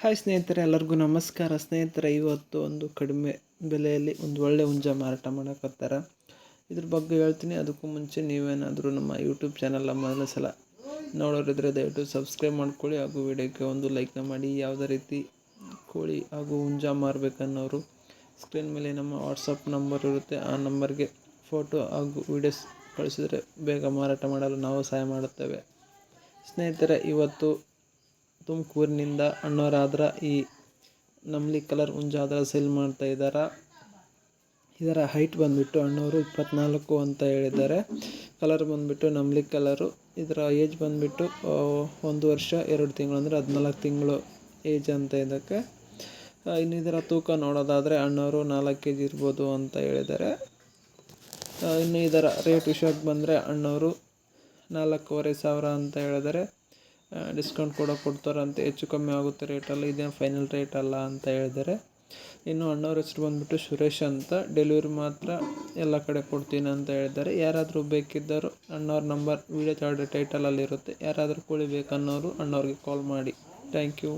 Hi ಸ್ನೇಹಿತರೆ, ಎಲ್ಲರಿಗೂ ನಮಸ್ಕಾರ. ಸ್ನೇಹಿತರೆ, ಇವತ್ತು ಒಂದು ಕಡಿಮೆ ಬೆಲೆಯಲ್ಲಿ ಒಂದು ಒಳ್ಳೆ ಹುಂಜ ಮಾರಾಟ ಮಾಡಕತ್ತಾರ ಇದ್ರ ಬಗ್ಗೆ ಹೇಳ್ತೀನಿ. ಅದಕ್ಕೂ ಮುಂಚೆ ನೀವೇನಾದರೂ ನಮ್ಮ ಯೂಟ್ಯೂಬ್ ಚಾನಲ್ನ ಮೊದಲ ಸಲ ನೋಡೋರಿದ್ರೆ ದಯವಿಟ್ಟು ಸಬ್ಸ್ಕ್ರೈಬ್ ಮಾಡ್ಕೊಳ್ಳಿ. ಹಾಗೂ ವಿಡಿಯೋಕ್ಕೆ ಒಂದು ಲೈಕ್ನ ಮಾಡಿ. ಯಾವುದೇ ರೀತಿ ಕೋಳಿ ಹಾಗೂ ಹುಂಜ ಮಾರಬೇಕನ್ನೋರು ಸ್ಕ್ರೀನ್ ಮೇಲೆ ನಮ್ಮ ವಾಟ್ಸಪ್ ನಂಬರ್ ಇರುತ್ತೆ. ಆ ನಂಬರ್ಗೆ ಫೋಟೋ ಹಾಗೂ ವಿಡಿಯೋಸ್ ಕಳಿಸಿದರೆ ಬೇಗ ಮಾರಾಟ ಮಾಡಲು ನಾವು ಸಹಾಯ ಮಾಡುತ್ತೇವೆ. ಸ್ನೇಹಿತರೆ, ಇವತ್ತು ತುಮಕೂರಿನಿಂದ ಅಣ್ಣವರಾದ್ರ ಈ ನಮ್ಲಿ ಕಲರ್ ಹುಂಜಾದ್ರ ಸೇಲ್ ಮಾಡ್ತಾ ಇದ್ದಾರೆ ಇದರ ಹೈಟ್ ಬಂದುಬಿಟ್ಟು ಅಣ್ಣವರು ಇಪ್ಪತ್ನಾಲ್ಕು ಅಂತ ಹೇಳಿದ್ದಾರೆ. ಕಲರ್ ಬಂದುಬಿಟ್ಟು ನಮ್ಲಿ ಕಲರು. ಇದರ ಏಜ್ ಬಂದುಬಿಟ್ಟು ಒಂದು ವರ್ಷ, ಎರಡು ತಿಂಗಳು ಅಂದರೆ ಹದಿನಾಲ್ಕು ತಿಂಗಳು ಏಜ್ ಅಂತ ಇದಕ್ಕೆ. ಇನ್ನು ಇದರ ತೂಕ ನೋಡೋದಾದರೆ ಅಣ್ಣವರು ನಾಲ್ಕು ಕೆ ಜಿ ಇರ್ಬೋದು ಅಂತ ಹೇಳಿದ್ದಾರೆ. ಇನ್ನು ಇದರ ರೇಟ್ ವಿಷಯಕ್ಕೆ ಬಂದರೆ ಅಣ್ಣವರು ನಾಲ್ಕೂವರೆ ಸಾವಿರ ಅಂತ ಹೇಳಿದರೆ ಡಿಸ್ಕೌಂಟ್ ಕೂಡ ಅಂತ ಹೆಚ್ಚು ಕಮ್ಮಿ ಆಗುತ್ತೆ ರೇಟಲ್ಲ ಇದೇನು ಫೈನಲ್ ರೇಟ್ ಅಲ್ಲ ಅಂತ ಹೇಳಿದ್ದಾರೆ ಇನ್ನು ಅಣ್ಣವ್ರ ಹೆಸರು ಬಂದುಬಿಟ್ಟು ಸುರೇಶ್ ಅಂತ. ಡೆಲಿವರಿ ಮಾತ್ರ ಎಲ್ಲ ಕಡೆ ಕೊಡ್ತೀನಿ ಅಂತ ಹೇಳಿದ್ದಾರೆ ಯಾರಾದರೂ ಬೇಕಿದ್ದರೂ ಅಣ್ಣವ್ರ ನಂಬರ್ ವೀಡಿಯೋ ಚಾರ್ಡ್ ಟೈಟಲಲ್ಲಿರುತ್ತೆ ಯಾರಾದರೂ ಕೋಳಿ ಬೇಕನ್ನೋರು ಅಣ್ಣವ್ರಿಗೆ ಕಾಲ್ ಮಾಡಿ. Thank you